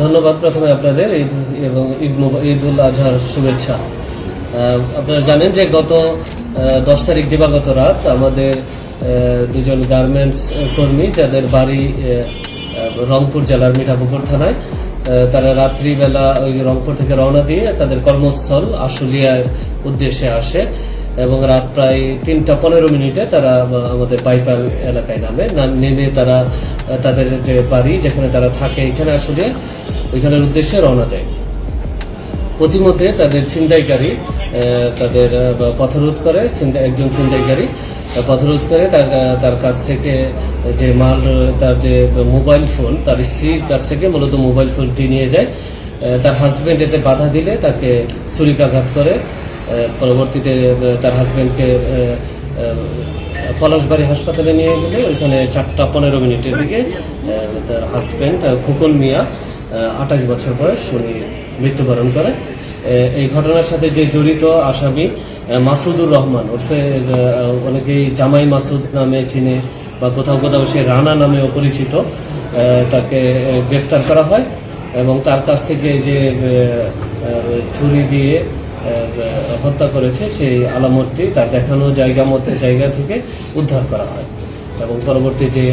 ধন্যবাদ প্রথমে আপনাদের ঈদ এবং ঈদ উল আজহার শুভেচ্ছা। আপনারা জানেন যে গত দশ তারিখ দিবাগত রাত আমাদের দুজন গার্মেন্টস কর্মী যাদের বাড়ি রংপুর জেলার মিঠাপুকুর থানায় তারা রাত্রিবেলা ওই রংপুর থেকে রওনা দিয়ে তাদের কর্মস্থল আশুলিয়ার উদ্দেশ্যে আসে। এবং রাত প্রায় তিনটা পনেরো মিনিটে তারা আমাদের বাইপাল এলাকায় নামে। নাম- তারা তাদের যে বাড়ি যেখানে তারা থাকে, এখানে আসলে ওইখানের উদ্দেশ্যে রওনা দেয়। প্রতিমধ্যে তাদের ছিনতাইকারী তাদের পথরোধ করে একজন ছিনতাইকারী পথরোধ করে তার তার কাছ থেকে যে মাল, তার যে মোবাইল ফোন, তার স্ত্রীর কাছ থেকে মূলত মোবাইল ফোনটি নিয়ে যায়। তার হাজব্যান্ড এতে বাধা দিলে তাকে ছুরিকাঘাত করে। পরবর্তীতে তার হাজব্যান্ডকে পলাশবাড়ি হাসপাতালে নিয়ে গেলে ওইখানে চারটা পনেরো মিনিটের দিকে তার হাজবেন্ড খোকন মিয়া আঠাশ বছর বয়স, উনি মৃত্যুবরণ করে। এই ঘটনার সাথে যে জড়িত আসামি মাসুদুর রহমান, ওরফে অনেকেই জামাই মাসুদ নামে চিনে বা কোথাও কোথাও সে রানা নামেও পরিচিত তাকে গ্রেফতার করা হয় এবং তার কাছ থেকে যে ছুরি দিয়ে হত্যা করেছে সেই আলামতটি তার দেখানো জায়গা মতো জায়গা থেকে উদ্ধার করা হয়। এবং পরবর্তী যে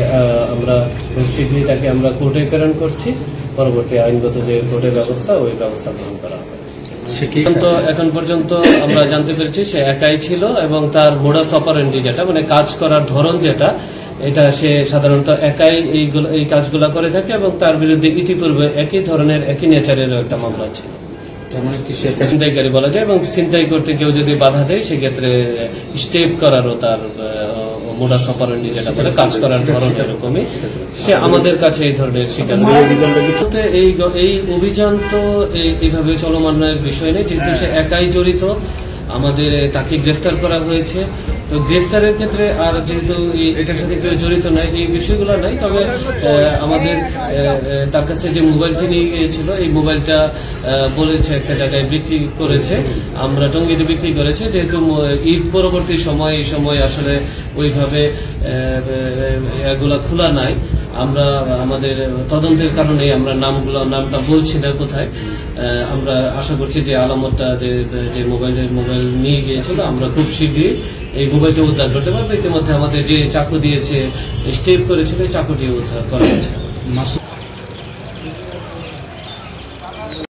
আমরা শীঘ্রই তাকে আমরা কোর্টে প্রেরণ করছি পরবর্তী আইনগত যে কোর্টের ব্যবস্থা ওই ব্যবস্থা গ্রহণ করা হবে। সে এখন পর্যন্ত আমরা জানতে পেরেছি সে একাই ছিল এবং তার মোডাস অপারেন্ডি যেটা মানে কাজ করার ধরন যেটা এটা সে সাধারণত একাই এইগুলো এই কাজগুলো করে থাকে এবং তার বিরুদ্ধে ইতিপূর্বে একই ধরনের একই নেচারের একটা মামলা ছিল। মানে ছিনতাইকারী বলা যায় এবং ছিনতাই করতে কেউ যদি বাধা দেয় সেক্ষেত্রে স্টেপ করারও তার মোডাস অপারেন্ডি যেটা বলে কাজ করার ধরন এরকমই। সে আমাদের কাছে এই ধরনের শিকার এই এই অভিযান তো এইভাবে চলমান বিষয় নেই। যেহেতু সে একাই জড়িত আমাদের তাকে গ্রেফতার করা হয়েছে। তো গ্রেফতারের ক্ষেত্রে আর যেহেতু এটার সাথে কেউ জড়িত নয়, এই বিষয়গুলো নাই তবে আমাদের তার কাছে যে মোবাইলটি নিয়ে গিয়েছিল, এই মোবাইলটা বলেছে একটা জায়গায় বিক্রি করেছে। আমরা টঙ্গিতে বিক্রি করেছে, যেহেতু ঈদ পরবর্তী সময়, এই সময় আসলে ওইভাবে এগুলা খোলা নাই। আমরা আমাদের তদন্তের কারণে আমরা নামগুলো, নামটা বলছি না কোথায়। আমরা আশা করছি যে আলামতটা যে যে মোবাইলের মোবাইল নিয়ে গিয়েছিল, আমরা খুব শীঘ্রই এই মোবাইলটা উদ্ধার করতে পারব। ইতিমধ্যে আমাদের যে চাকু দিয়েছে, স্টেপ করেছিল, চাকুটি উদ্ধার করা হয়েছে।